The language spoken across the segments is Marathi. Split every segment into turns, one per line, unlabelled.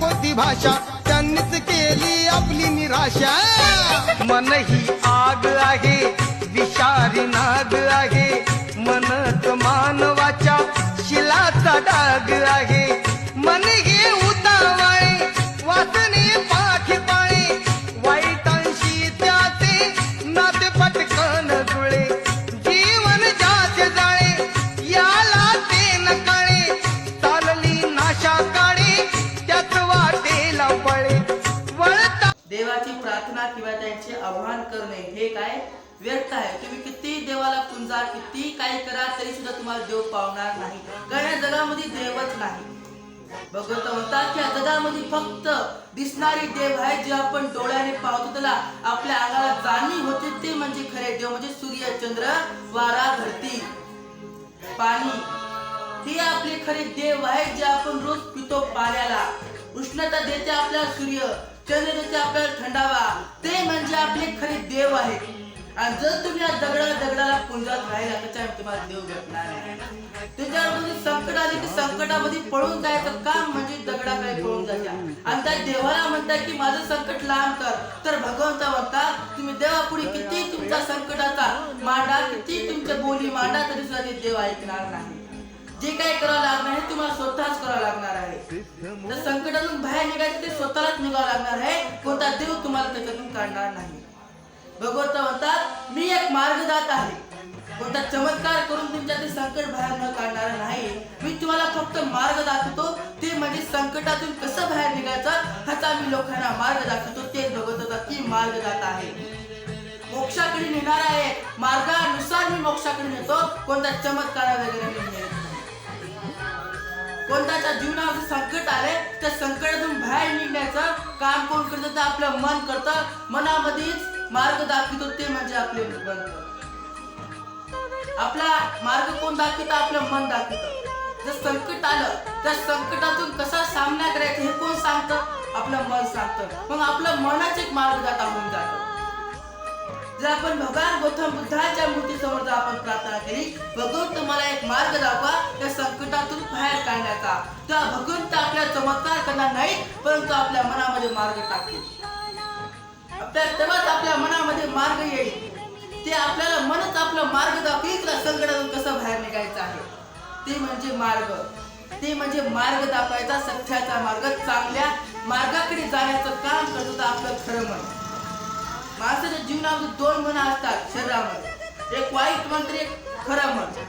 कोणती भाषा त्यांनीच केली आपली निराशा. मन ही आग आहे विषारी नाग आहे मनत मानवाच्या शिलाचा डाग आहे.
प्रार्थना किंवा त्यांचे आव्हान करणे हे काय व्यर्थ आहे. तुम्ही किती देवाला पुंजा किती काही करा तरी सुद्धा तुम्हाला देव पावणार नाही. कारण या जगामध्ये देवच नाही. भगवंत म्हणतात की या जगामध्ये फक्त दिसणारी देव आहे जे आपण डोळ्याने पाहतो. त्याला आपल्या अंगाला जाणीव होते ते म्हणजे खरे देव म्हणजे सूर्य चंद्र वारा धरती. पाणी हे आपले खरे देव आहे जे आपण रोज पितो पाण्याला. उष्णता देते आपल्याला सूर्य. चंद्र आपल्याला थंडावा. ते म्हणजे आपले खरे देव आहे. आणि जर तुम्ही या दगडा दगडाला पुंजात राहिला त्याच्यावर तुम्हाला देव भेटणार नाही संकट आले की संकटामध्ये पळून जायचं काम म्हणजे दगडाकडे पळून जायच्या आणि त्या देवाला म्हणतात की माझं संकट लांब कर. तर भगवंत म्हणतात तुम्ही देवापुढे किती तुमच्या संकटाचा मांडा किती तुमच्या बोली मांडा तरी सुद्धा ते देव ऐकणार नाही. जे काही करावं लागणार आहे तुम्हाला स्वतःच करावं लागणार आहे. तर संकटातून बाहेर निघायचं ते स्वतःलाच निघावं लागणार आहे. कोणता देव तुम्हाला त्याच्यातून काढणार नाही. भगवंत म्हणतात मी एक मार्गदात आहे. कोणता चमत्कार करून तुमच्या ते संकट बाहेर न काढणार नाही. मी तुम्हाला फक्त मार्ग दाखवतो. ते म्हणजे संकटातून कसं बाहेर निघायचं ह्याचा मी लोकांना मार्ग दाखवतो. ते भगवंताचा ती मार्गदात आहे. मोक्षाकडे नेणार आहे मार्गानुसार मी मोक्षाकडे नेतो. कोणता चमत्कार वगैरे नाही. कोणत्याच्या जीवनामध्ये संकट आले त्या संकटातून बाहेर निघण्याचं काम कोण करतं तर आपलं मन करतं. मनामध्येच मार्ग दाखवतो ते म्हणजे आपले मन आपला मार्ग कोण दाखवतं? आपलं मन दाखवतं. जर संकट आलं त्या संकटातून कसा सामना करायचा हे कोण सांगतं? आपलं मन सांगतं. मग आपलं मनाचे एक मार्ग जाता होऊन जातं. जर आपण भगवान गौतम बुद्धाच्या मूर्तीसमोर जर आपण प्रार्थना केली भगवंत मला एक मार्ग दाखवा त्या संकटातून बाहेर काढण्याचा. तेव्हा भगवंत आपल्या चमत्कार करणार नाही परंतु आपल्या मनामध्ये मार्ग टाकतील. आपल्या तेव्हाच आपल्या मनामध्ये मार्ग येईल. ते आपल्याला मनच आपला मार्ग दाखवेल तुला संकटातून कसं बाहेर निघायचं आहे. ते म्हणजे मार्ग. ते म्हणजे मार्ग दाखवायचा सत्याचा मार्ग. चांगल्या मार्गाकडे जाण्याचं काम करतो आपलं खरं मन. माणसाच्या जीवनामध्ये दोन मन असतात शरीरामध्ये. एक वाईट मन तर एक खरं मन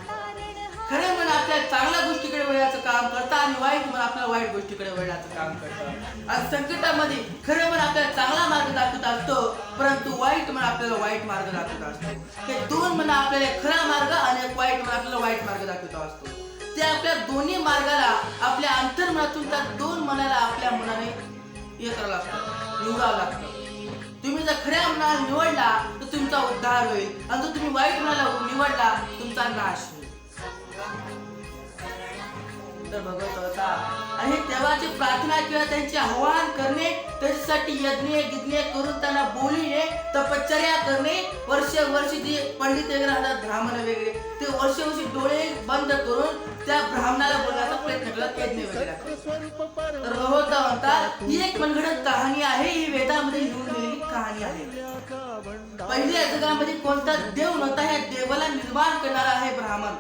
खरं मन आपल्या चांगल्या गोष्टीकडे वळण्याचं काम करतं आणि वाईट मन आपल्या वाईट गोष्टीकडे वळण्याचं काम करतं आणि संकटामध्ये खरं मन आपल्याला चांगला मार्ग दाखवत असतो परंतु वाईट मन आपल्याला वाईट मार्ग दाखवत असतो. हे दोन मन आपल्याला खरा मार्ग आणि एक वाईट मन आपल्याला वाईट मार्ग दाखवत असतो. ते आपल्या दोन्ही मार्गाला आपल्या अंतर्मनातून त्या दोन मनाला आपल्या मनाने हे करावं लागतं निवडावं लागतं. तुम्ही जर खऱ्या मनाला निवडला तर तुमचा उद्धार होईल. आणि जर तुम्ही वाईट मनाला निवडला तुमचा नाश होईल. तर भगवत होता. आणि देवाची प्रार्थना किंवा त्यांचे आव्हान करणे त्याच्यासाठी यज्ञ गिज्ञ करून त्यांना बोलिणे तपश्चर्या करणे वर्ष वर्ष जे पंडित वगैरे राहतात ब्राह्मण वगैरे ते वर्ष वर्ष डोळे बंद करून त्या ब्राह्मणाला बोलण्याचा प्रयत्न. तर भगवत म्हणतात ही एक मनगडत कहाणी आहे. ही वेदामध्ये लिहून दिलेली कहाणी आहे. पहिल्या जगामध्ये कोणता देव नव्हता ह्या देवाला निर्माण करणारा आहे ब्राह्मण.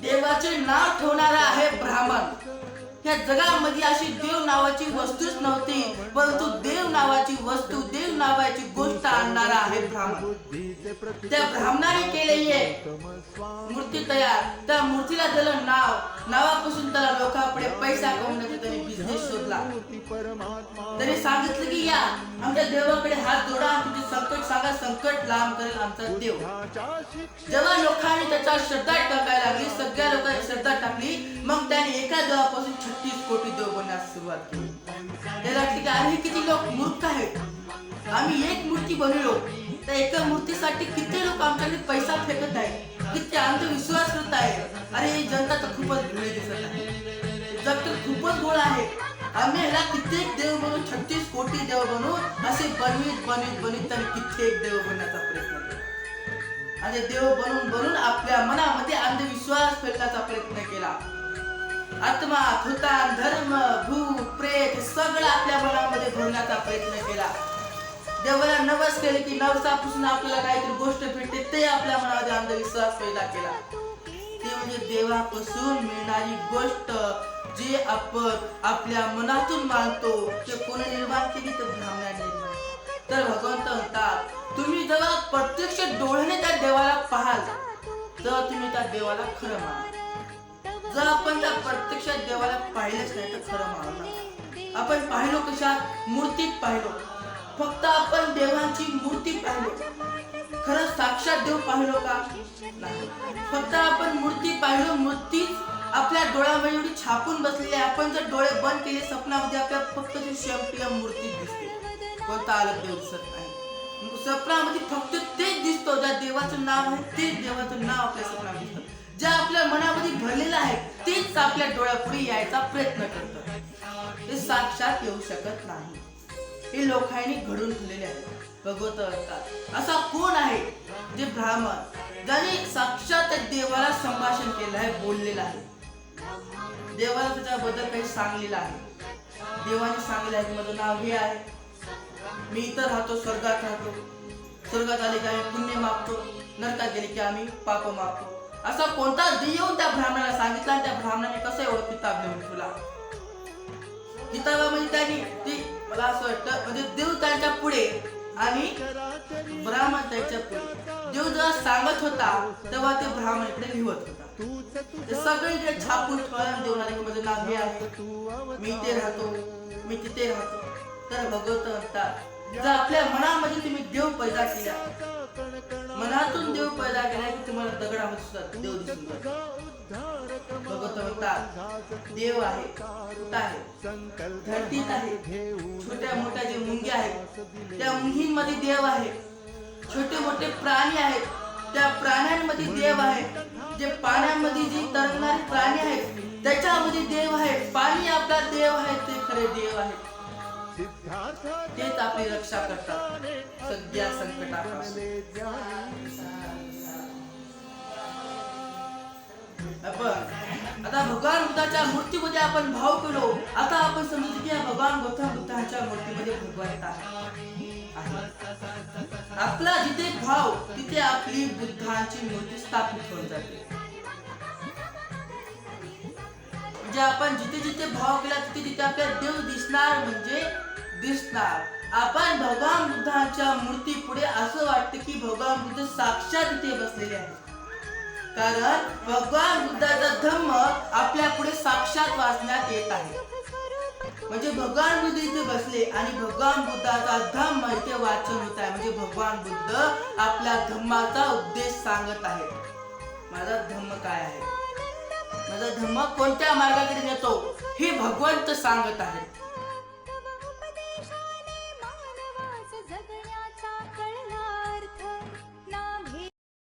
देवाचे नाव ठेवणारा आहे ब्राह्मण. या जगामध्ये अशी देव नावाची वस्तूच नव्हती परंतु देव नावाची वस्तू देव नावाची गोष्ट आणणारा आहे ब्राह्मण. त्या ब्राह्मणाने केलेली आहे. मूर्ती तयार. त्या मूर्तीला दिलं नाव नावापासून त्याला लोकांपुढे पैसा कमवण्याचा त्याने बिझनेस शोधला. त्याने सांगितलं की या आमच्या देवाकडे हात जोडा आणि तुमचे संकट सांगा संकट लांब करेल आमचा देव. जेव्हा लोकांनी त्याच्या श्रद्धा टाकायला लागली सगळ्या लोकांनी श्रद्धा टाकली मग त्याने एका देवापासून छत्तीस कोटी देव बनण्यास सुरुवात केली. त्याला की अरे किती लोक मूर्ख आहेत. आम्ही एक मूर्ती बनवलो तर एका मूर्तीसाठी किती लोक आमच्याकडे पैसा फेकत आहे किती अंधविश्वास करत आहे? अरे ही जनता तर खूपच भोळी दिसत आहे. जग तर खूपच गोळ आहे. आम्ही ह्याला कित्येक देव बनवून छत्तीस कोटी देव बनवून असे बनवीत बनवीत बनवीत त्यांनी कित्येक देव बनण्याचा प्रयत्न केला. आणि देव बनवून बनवून आपल्या मनामध्ये अंधविश्वास फेकण्याचा प्रयत्न केला. आत्मा थुतान धर्म भूत प्रेत सगळं आपल्या मनामध्ये भरण्याचा प्रयत्न केला. देवाला नवस केले की नवसापासून आपल्याला काहीतरी गोष्ट भेटते ते आपल्या मनामध्ये अंधविश्वास पैदा केला. ते म्हणजे देवापासून मिळणारी गोष्ट जे आपण आपल्या मनातून मानतो ते कोणी निर्माण केली तर ब्राह्मणाने निर्माण. तर भगवंत म्हणतात तुम्ही जेव्हा प्रत्यक्ष डोळ्याने त्या देवाला पाहाल तर तुम्ही त्या देवाला खरं माना जर आपण त्या प्रत्यक्षात देवाला पाहिलंच नाही तर खरं मानू आपण पाहिलो कशात मूर्तीत पाहिलो. फक्त आपण देवाची मूर्ती पाहिलो. खरं साक्षात देव पाहिलो का? नाही. फक्त आपण मूर्ती पाहिलो मूर्तीच आपल्या डोळ्यामध्ये एवढी छापून बसलेली आहे. आपण जर डोळे बंद केले स्वप्नामध्ये आपल्या फक्त ती शेमटिया मूर्ती दिसते. कोणता आलं देव दिसत नाही. स्वप्नामध्ये फक्त तेच दिसतो. ज्या देवाचं नाव आहे तेच देवाचं नाव आपल्या स्वप्नात दिसतं. ज्या आपल्या मनामध्ये भरलेलं आहे तेच आपल्या डोळ्यापुढे यायचा प्रयत्न करतं ते साक्षात येऊ शकत नाही. हे लोकांनी घडून ठेवलेले आहे. भगवत असा कोण आहे? जे ब्राह्मण ज्याने साक्षात देवाला संभाषण केलं आहे बोललेलं आहे. देवाला त्याच्याबद्दल काही सांगलेलं आहे. देवाने सांगले आहे माझं नाव हे आहे. मी इथं राहतो स्वर्गात राहतो. स्वर्गात आले की आम्ही पुण्य मागतो. नरकात गेले की आम्ही पाप मागतो. असा कोणता देव येऊन त्या ब्राह्मणाला सांगितला आणि त्या ब्राह्मणाने कसं एवढं किताब लिहून ठेवला? किताबामध्ये म्हणजे त्यांनी ती मला असं वाटतं म्हणजे देव त्यांच्या पुढे आणि ब्राह्मण त्यांच्या पुढे. देव जेव्हा सांगत होता तेव्हा ते ब्राह्मण इकडे लिहत होता. ते जे छापून ठेवायला देऊन आले की माझं नाव हे आहे. मी ते राहतो मी तिथे राहतो. तर भगवत म्हणतात जर आपल्या मनामध्ये तुम्ही देव पैदा केला मनातून देव पैदा केला की तुम्हाला दगडावर सुद्धा देव दिसून भगवत म्हणतात देव आहे आहे धरतीत आहे छोट्या मोठ्या जे मुंग्या आहेत त्या मुंगींमध्ये देव आहे. छोटे मोठे प्राणी आहेत त्या प्राण्यांमध्ये देव आहे. जे पाण्यामध्ये जे तरंगणारे प्राणी आहेत त्याच्यामध्ये देव आहे. पाणी आपला देव आहे ते खरे देव आहे तेच आपली रक्षा करतात. सध्या संकटापासून. आपण आता भगवान बुद्धाच्या मूर्तीमध्ये आपण भाव केलो आता आपण समजतो की या भगवान गौतम बुद्धाच्या मूर्तीमध्ये भगवंत आपला जिथे भाव तिथे आपली बुद्धांची मूर्ती स्थापित होऊन जाते. म्हणजे आपण जिथे जिथे भाव केला तिथे तिथे आपल्याला देव दिसणार म्हणजे दिसणार. आपण भगवान बुद्धांच्या मूर्ती पुढे असं वाटतं की भगवान बुद्ध साक्षात इथे बसलेले आहेत. कारण भगवान बुद्धाचा धम्म आपल्या पुढे साक्षात वाचण्यात येत आहे. म्हणजे भगवान बुद्ध इथे बसले आणि भगवान बुद्धाचा धम्म इथे वाचन होत आहे. म्हणजे भगवान बुद्ध आपल्या धम्माचा उद्देश सांगत आहे माझा धम्म काय आहे? माझा धम्म कोणत्या मार्गाकडे नेतो हे भगवंत सांगत आहेत.